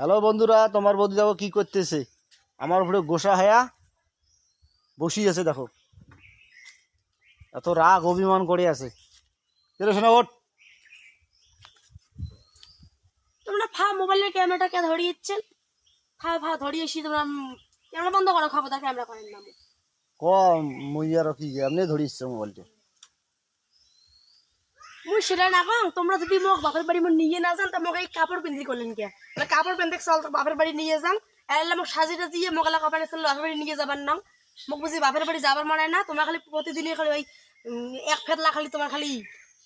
Hello বন্ধুরা তোমার বন্ধু দেখো কি করতেছে। আমার উপরে গোসা হায়া বসি আছে দেখো। এত রাগ অভিমান করে আছে। চলো শোনা ওঠ। তোমরা ফা মোবাইলের ক্যামেরাটাকে ধরিয়েছেন ফা ফা ধরিয়েছি তোমরা ক্যামেরা বন্ধ করো খাব খবরদার ক্যামেরা করেন না ক মুই আর কি এমনি ধরিস মোবাইলটা সেটা না কং তোমরা যদি মোক বাপের বাড়ি মোক নিয়ে না যান তা মোক এই কাপড় পিন্ধি করলেন কে। কাপড় পিন্ধে চল বাপের বাড়ি নিয়ে যান এলে মোক সাজি টাজিয়ে মোক কাপড় চল বাপের বাড়ি নিয়ে যাবার নাম। মোক বুঝি বাপের বাড়ি যাবার মানে না তোমার খালি প্রতিদিনই খালি ওই এক ফেতলা খালি তোমার খালি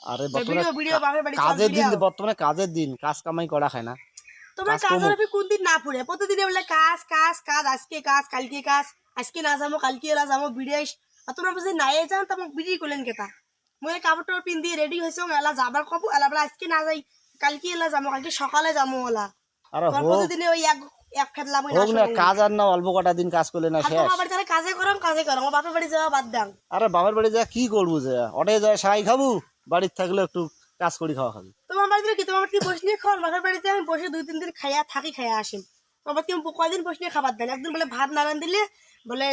আরে বর্তমানে বাড়ি কাজের দিন বর্তমানে কাজের দিন কাজ কামাই করা খায় না। তোমার কাজ। আপনি কোন দিন না ফুরে। প্রতিদিন বলে কাজ কাজ কাজ আজকে কাজ কালকে কাজ আজকে না যাব কালকে এলা যাব বিদেশ। আর তোমরা বুঝি নাই যান তা মোক বিড়ি করলেন কেতা মই এই কাপড় টাপড় পিন্ধি রেডি হয়েছে এলা যাবার কব এলা বলে আজকে না যাই কালকে এলা যাব কালকে সকালে যাব প্রতিদিনে ওই এক এক না কাজ আর না অল্প কটা দিন কাজ করলে না শেষ। তাহলে কাজে করো কাজে করো আমার বাপের বাড়ি যাওয়া বাদ আরে বাবার বাড়ি যা কি করব যে ওটাই যায় সাই খাব বাড়ির থাকলে একটু কাজ করি খাওয়া খাবি। তোমার বাড়িতে কি তোমার কি বসে নিয়ে? খাওয়ার বাপের বাড়িতে আমি বসে দুই তিন দিন খাইয়া থাকি খাইয়া আসি তোমার কি কয়দিন বসে নিয়ে খাবার দেন? একদিন বলে ভাত নারান দিলে বলে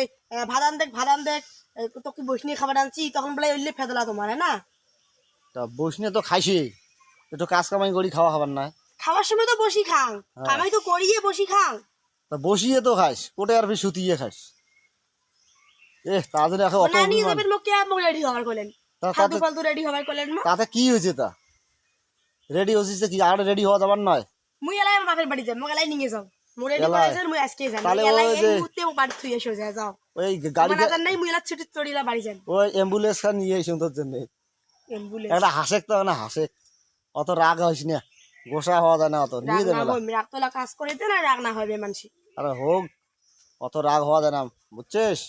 ভাত আন দেখ ভাত আন দেখ আহ, তো কি বসে নিয়ে খাবার আনছি তখন বলে ওইলে ফেদলা তোমার হ্যাঁ না? তা বসনে তো খাইছি। একটু কাজ কামাই করি খাওয়া খাবার না। খাওয়ার সময় তো বসি খাং কামাই তো করিয়ে বসি খাং তা বসিয়ে তো খাস কোটে আর সুতিয়ে খাস। এ তাদের এখন অত না যাবেন কে মোক রেডি হবার করলেন? তা ফালতু রেডি হবার করলেন মো। তাতে কি হয়েছে তা? রেডি হচ্ছিস কি? আর রেডি হওয়া যাবার নয়? মুই এলাই আমার বাপের বাড়ি যাই এলাই নিয়ে যাও। মোর রেডি মুই আজকে যাই তাহলে ওই যে- মুহূর্তে বাড়ি থুই এসে যাও। ওই গাড়ি নাই মুই এলা ছুটি চড়িলা বাড়ি যান ওই অ্যাম্বুলেন্স খান নিয়ে এসে তোর জন্য। অ্যাম্বুলেন্স একটা হাসেক তো না হাসেক। অত রাগ হইস না গোসা হওয়া যায় না অত নিয়ে দেবে না রাগ তোলা কাজ করে দে না রাগ না হবে মানুষ আরে হোক অত রাগ হওয়া যায় না বুঝছিস?